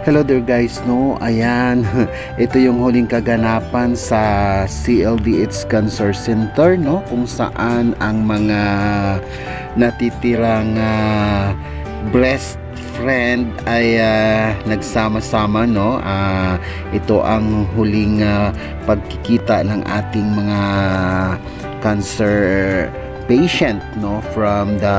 Hello there guys, no? Ayan, ito yung huling kaganapan sa CLDH Cancer Center, no? Kung saan ang mga natitirang ah, breast friend ay ah, nagsama-sama, no? Ah, ito ang huling ah, pagkikita ng ating mga cancer patient, no? From the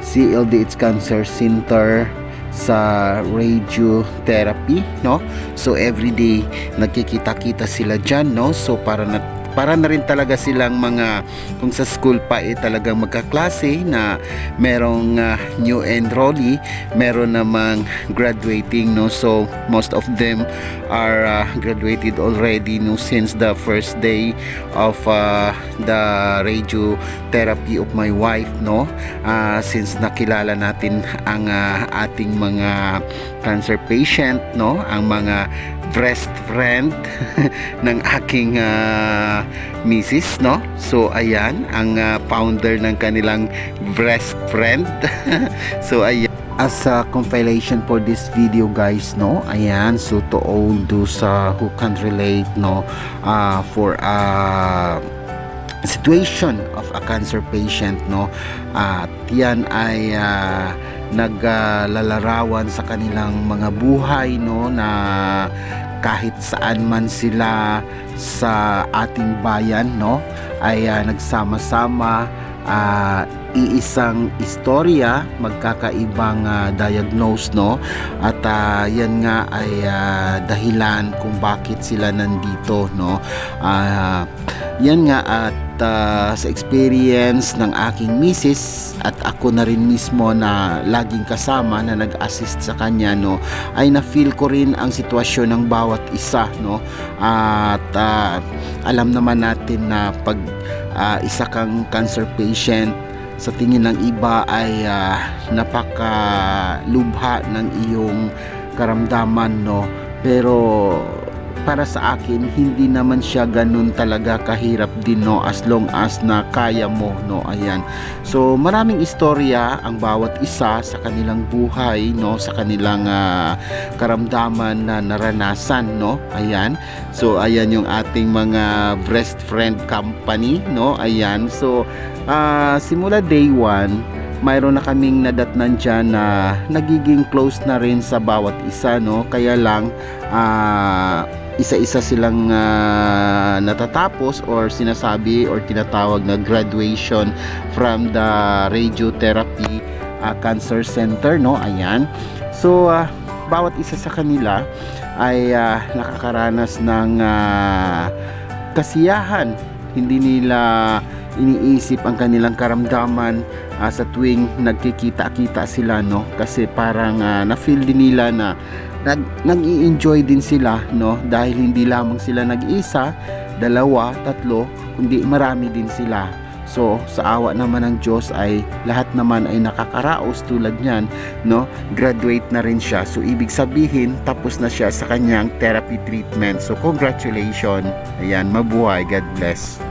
CLDH Cancer Center sa radiotherapy no? So everyday nagkikita-kita sila dyan no? So para na para na rin talaga silang mga kung sa school pa eh talagang magkaklase na merong ah, new enrollee meron namang graduating no? So most of them are ah, graduated already no? Since the first day of ah, the radiotherapy of my wife no? Ah, since nakilala natin ang ah, ating mga cancer patient no? Ang mga breast friend ng aking ah, misis no? So ayan ang ah, founder ng kanilang breast friend. So ayan. As a compilation for this video guys no? Ayan so to all those uh, who can relate no? Uh, for uh, situation of a cancer patient no? At yan ay ah, naglalarawan sa kanilang mga buhay no na kahit saan man sila sa ating bayan no ay ah, nagsama-sama ah, iisang istorya magkakaibang ah, diagnose no at ah, yan nga ay ah, dahilan kung bakit sila nandito no Ah, yan nga at ah, sa experience ng aking misis at ako na rin mismo na laging kasama na nag-assist sa kanya no ay na-feel ko rin ang sitwasyon ng bawat isa no. At ah, alam naman natin na pag ah, isa kang cancer patient sa tingin ng iba ay ah, napakalubha ng iyong karamdaman no. Pero para sa akin hindi naman siya ganun talaga kahirap din no? As long as na kaya mo no? Ayan. So maraming istorya ang bawat isa sa kanilang buhay no? Sa kanilang ah, karamdaman na naranasan no? Ayan. So ayan yung ating mga breast friend company no? Ayan. So ah, simula day one mayroon na kaming nadatnan dyan na nagiging close na rin sa bawat isa no? Kaya lang ah, isa-isa silang ah, natatapos or sinasabi or tinatawag na graduation from the radiotherapy ah, cancer center no? Ayan. So ah, bawat isa sa kanila ay ah, nakakaranas ng ah, kasiyahan. Hindi nila iniisip ang kanilang karamdaman ah, sa tuwing nagkikita-kita sila no? Kasi parang ah, na-feel din nila na nag nag-i-enjoy din sila no dahil hindi lamang sila nag-isa, dalawa, tatlo, kundi marami din sila. So, sa awa naman ng Diyos ay lahat naman ay nakakaraos tulad niyan, no? Graduate na rin siya. So, ibig sabihin, tapos na siya sa kanyang therapy treatment. So, congratulations. Ayan, mabuhay. God bless.